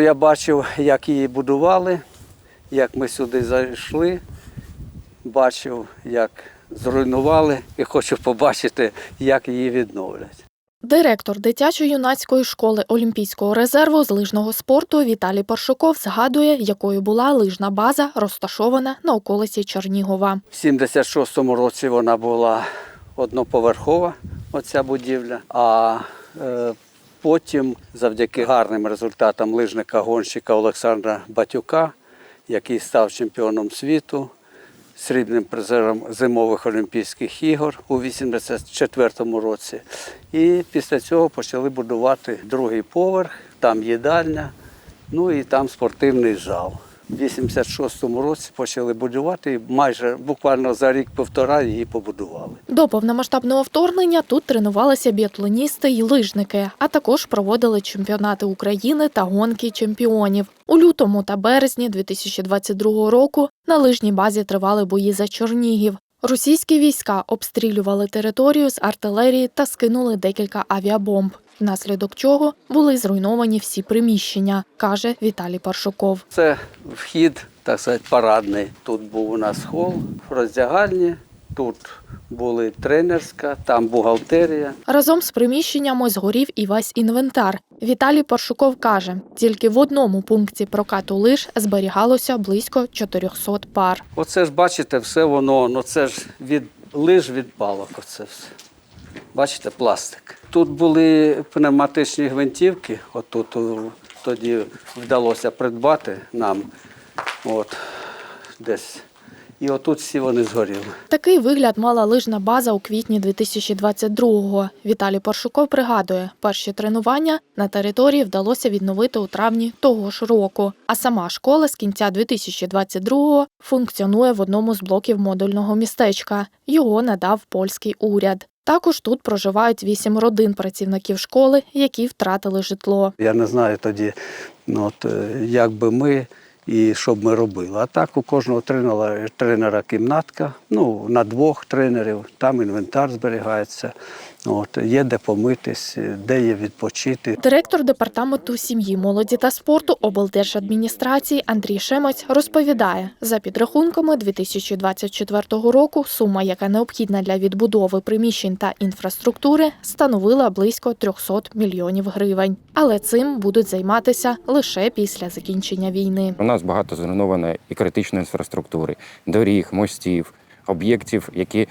Я бачив, як її будували, як ми сюди зайшли, бачив, як зруйнували і хочу побачити, як її відновлять. Директор дитячо-юнацької школи Олімпійського резерву з лижного спорту Віталій Паршуков згадує, якою була лижна база, розташована на околиці Чернігова. В 76-му році вона була одноповерхова, оця будівля, а е, потім, завдяки гарним результатам лижника-гонщика Олександра Батюка, який став чемпіоном світу, срібним призером зимових Олімпійських ігор у 84-му році. І після цього почали будувати другий поверх, там їдальня, ну і там спортивний зал. У 86-му році почали будувати і майже буквально за рік-півтора її побудували. До повномасштабного вторгнення тут тренувалися біатлоністи й лижники, а також проводили чемпіонати України та гонки чемпіонів. У лютому та березні 2022 року на лижній базі тривали бої за Чернігів. Російські війська обстрілювали територію з артилерії та скинули декілька авіабомб, внаслідок чого були зруйновані всі приміщення, каже Віталій Паршуков. Це вхід, так сказати, парадний. Тут був у нас хол, роздягальні, тут були тренерська, там бухгалтерія. Разом з приміщеннями згорів і весь інвентар. Віталій Паршуков каже, тільки в одному пункті прокату лиж зберігалося близько 400 пар. Оце ж бачите, все воно, ну це ж від лиж від палок. Оце все. Бачите, пластик. Тут були пневматичні гвинтівки, отут тоді вдалося придбати нам. От, десь. І отут всі вони згоріли. Такий вигляд мала лижна база у квітні 2022-го. Віталій Паршуков пригадує, перші тренування на території вдалося відновити у травні того ж року. А сама школа з кінця 2022-го функціонує в одному з блоків модульного містечка. Його надав польський уряд. Також тут проживають вісім родин працівників школи, які втратили житло. Я не знаю тоді, ну, от, е, як би ми і що б ми робили. А так у кожного тренера, тренера кімнатка, ну, на двох тренерів, там інвентар зберігається, от, є де помитись, де є відпочити. Директор департаменту сім'ї, молоді та спорту облдержадміністрації Андрій Шемець розповідає, за підрахунками 2024 року сума, яка необхідна для відбудови приміщень та інфраструктури, становила близько 300 мільйонів гривень. Але цим будуть займатися лише після закінчення війни. Нас багато зруйновано і критичної інфраструктури, доріг, мостів, об'єктів, які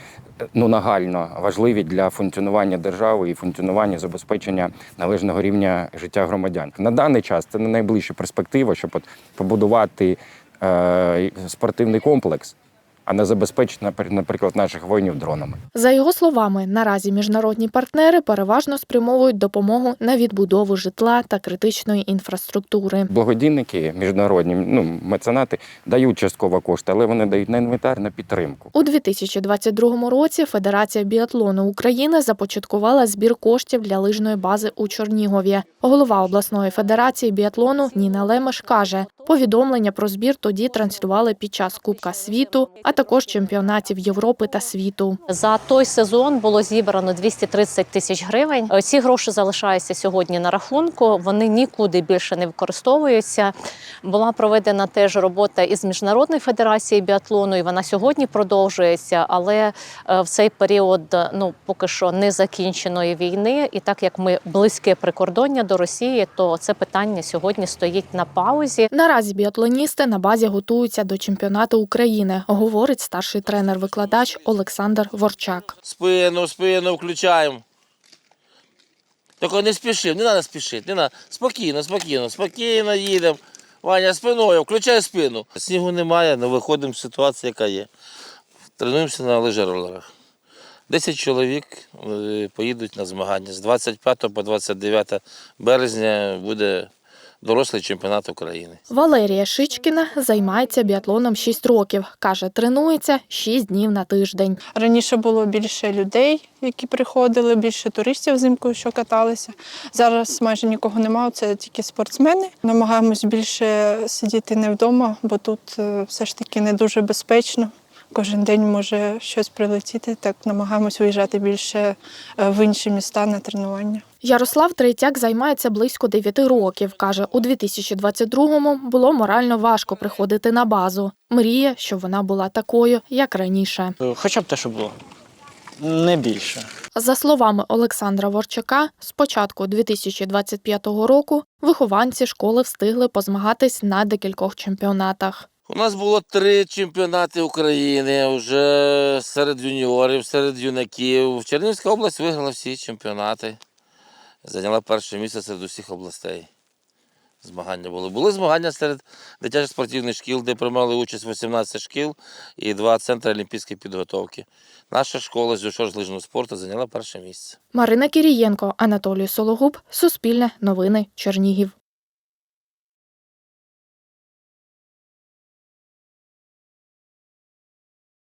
ну нагально важливі для функціонування держави і функціонування забезпечення належного рівня життя громадян. На даний час це не найближча перспектива, щоб от побудувати е, спортивний комплекс, а не забезпечити, напр- наприклад, наших воїнів дронами. За його словами, наразі міжнародні партнери переважно спрямовують допомогу на відбудову житла та критичної інфраструктури. Благодійники, міжнародні ну меценати дають частково кошти, але вони дають на інвентар на підтримку. У 2022 році Федерація біатлону України започаткувала збір коштів для лижної бази у Чернігові. Голова обласної федерації біатлону Ніна Лемеш каже, повідомлення про збір тоді транслювали під час Кубка світу, а також чемпіонатів Європи та світу. За той сезон було зібрано 230 тисяч гривень. Ці гроші залишаються сьогодні на рахунку. Вони нікуди більше не використовуються. Була проведена теж робота із міжнародною федерацією біатлону, і вона сьогодні продовжується. Але е, в цей період ну поки що не закінченої війни, і так як ми близьке прикордоння до Росії, то це питання сьогодні стоїть на паузі. Наразі біатлоністи на базі готуються до чемпіонату України, говорить старший тренер-викладач Олександр Ворчак. Спину, спину включаємо. Тільки не спішимо, не треба спішити, не треба. Спокійно, спокійно, спокійно їдемо. Ваня, спиною, включай спину. Снігу немає, але виходимо з ситуації, яка є. Тренуємося на лижеролерах. 10 чоловік поїдуть на змагання. З 25 по 29 березня буде дорослий чемпіонат України. Валерія Шичкіна займається біатлоном 6 років. Каже, тренується 6 днів на тиждень. Раніше було більше людей, які приходили, більше туристів взимку, що каталися. Зараз майже нікого немає, це тільки спортсмени. Намагаємось більше сидіти не вдома, бо тут е, все ж таки не дуже безпечно. Кожен день може щось прилетіти, так намагаємось виїжджати більше е, в інші міста на тренування. Ярослав Третяк займається близько 9 років. Каже, у 2022-му було морально важко приходити на базу. Мріє, щоб вона була такою, як раніше. Хоча б те, що було. Не більше. За словами Олександра Ворчака, з початку 2025 року вихованці школи встигли позмагатись на декількох чемпіонатах. У нас було три чемпіонати України вже серед юніорів, серед юнаків. Чернігівська область виграла всі чемпіонати. Зайняла перше місце серед усіх областей. Змагання були. Були змагання серед дитячих спортивних шкіл, де приймали участь 18 шкіл і два центри олімпійської підготовки. Наша школа з лижного спорту зайняла перше місце. Марина Кірієнко, Анатолій Сологуб, Суспільне новини, Чернігів.